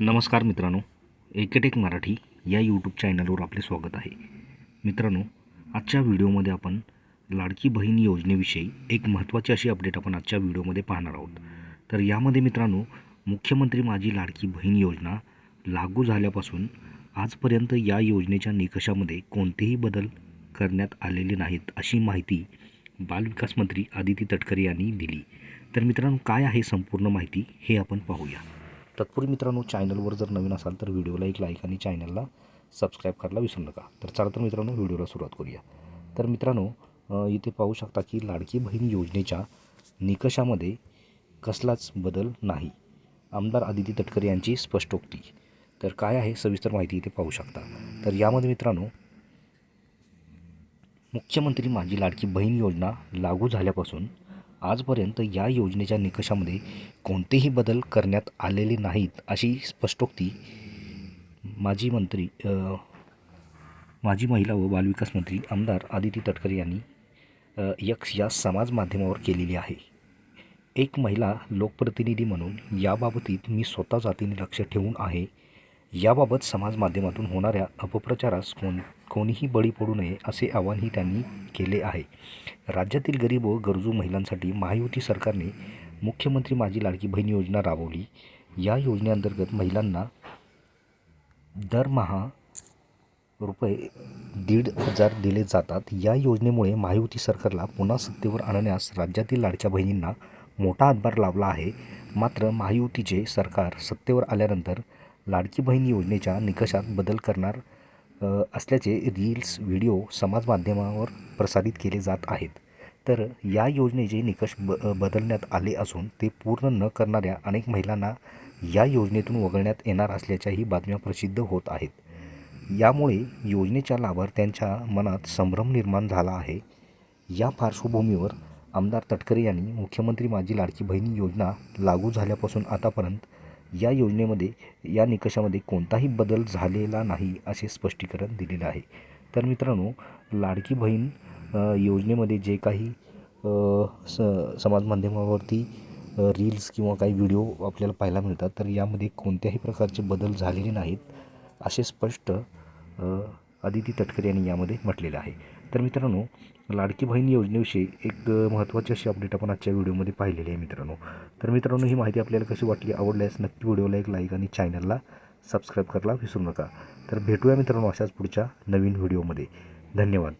नमस्कार मित्रांनो एकेटेक मराठी या यूट्यूब चॅनलवर आपले स्वागत आहे. मित्रांनो आजच्या व्हिडिओमध्ये आपण लाडकी बहीण योजनेविषयी एक महत्त्वाची अशी अपडेट आपण आजच्या व्हिडिओमध्ये पाहणार आहोत. तर यामध्ये मित्रांनो मुख्यमंत्री माझी लाडकी बहीण योजना लागू झाल्यापासून आजपर्यंत या योजनेच्या निकषामध्ये कोणतेही बदल करण्यात आलेले नाहीत अशी माहिती बालविकास मंत्री आदिती तटकरे यांनी दिली. तर मित्रांनो काय आहे संपूर्ण माहिती हे आपण पाहूया. तत्पूर्वी मित्रांनो चॅनलवर जर नवीन असाल तर व्हिडिओला एक लाईक आणि चॅनलला सबस्क्राईब करायला विसरू नका. तर चला तर मित्रांनो व्हिडिओला सुरुवात करूया. तर मित्रांनो इथे पाहू शकता की लाडकी बहीण योजनेच्या निकषामध्ये कसलाच बदल नाही. आमदार आदिती तटकरे यांची स्पष्टोक्ती. तर काय आहे सविस्तर माहिती इथे पाहू शकता. तर यामध्ये मित्रांनो मुख्यमंत्री माझी लाडकी बहीण योजना लागू झाल्यापासून आजपर्यंत या योजनेच्या निकषामध्ये कोणतेही बदल करण्यात आलेले नाहीत अशी स्पष्टोक्ती माजी मंत्री माजी महिला व बालविकास मंत्री आमदार आदिती तटकरे यांनी यक्स या समाज माध्यमावर केलेली आहे. एक महिला लोकप्रतिनिधी म्हणून याबाबतीत मी स्वतः जातीने लक्ष ठेवून आहे. याबाबत समाज माध्यमातून होणाऱ्या अपप्रचारास कोण कोणीही बळी पडू नये असे आवाहनही त्यांनी केले आहे. राज्यातील गरीब व गरजू महिलांसाठी महायुती सरकारने मुख्यमंत्री माझी लाडकी बहीण योजना राबवली. या योजनेअंतर्गत महिलांना दरमहा रुपये दीड हजार दिले जातात. या योजनेमुळे महायुती सरकारला पुन्हा सत्तेवर आणण्यास राज्यातील लाडक्या बहिणींना मोठा हातभार लाभला आहे. मात्र महायुतीचे सरकार सत्तेवर आल्यानंतर लाडकी बहीण योजनेच्या निकषात बदल करणार असल्याचे रील्स व्हिडिओ समाज माध्यमावर प्रसारित केले जात आहेत. तर या योजनेचे निकष ब बदलण्यात आले असून ते पूर्ण न करणाऱ्या अनेक महिलांना या योजनेतून वगळण्यात येणार असल्याच्याही बातम्या प्रसिद्ध होत आहेत. यामुळे योजनेच्या लाभार्थ्यांच्या मनात संभ्रम निर्माण झाला आहे. या पार्श्वभूमीवर आमदार तटकरे यांनी मुख्यमंत्री माझी लाडकी बहिणी योजना लागू झाल्यापासून आतापर्यंत या योजनेमध्ये या निकषामध्ये कोणताही बदल झालेला नाही असे स्पष्टीकरण दिलेलं आहे. तर मित्रांनो लाडकी बहीण योजनेमध्ये जे काही स समाज माध्यमावरती रील्स किंवा काही व्हिडिओ आपल्याला पाहायला मिळतात तर यामध्ये कोणत्याही प्रकारचे बदल झालेले नाहीत असे स्पष्ट अदिती आदिती तटकरे यांनी यामध्ये म्हटलेलं आहे. तर मित्रांनो लाडकी बहीण योजनेविषयी एक महत्त्वाची अशी अपडेट आपण आजच्या व्हिडिओमध्ये पाहिलेली आहे मित्रांनो. तर मित्रांनो ही माहिती आपल्याला कशी वाटली आवडल्यास नक्की व्हिडिओला एक लाईक आणि चॅनलला सबस्क्राईब करायला विसरू नका. तर भेटूया मित्रांनो अशाच पुढच्या नवीन व्हिडिओमध्ये. धन्यवाद.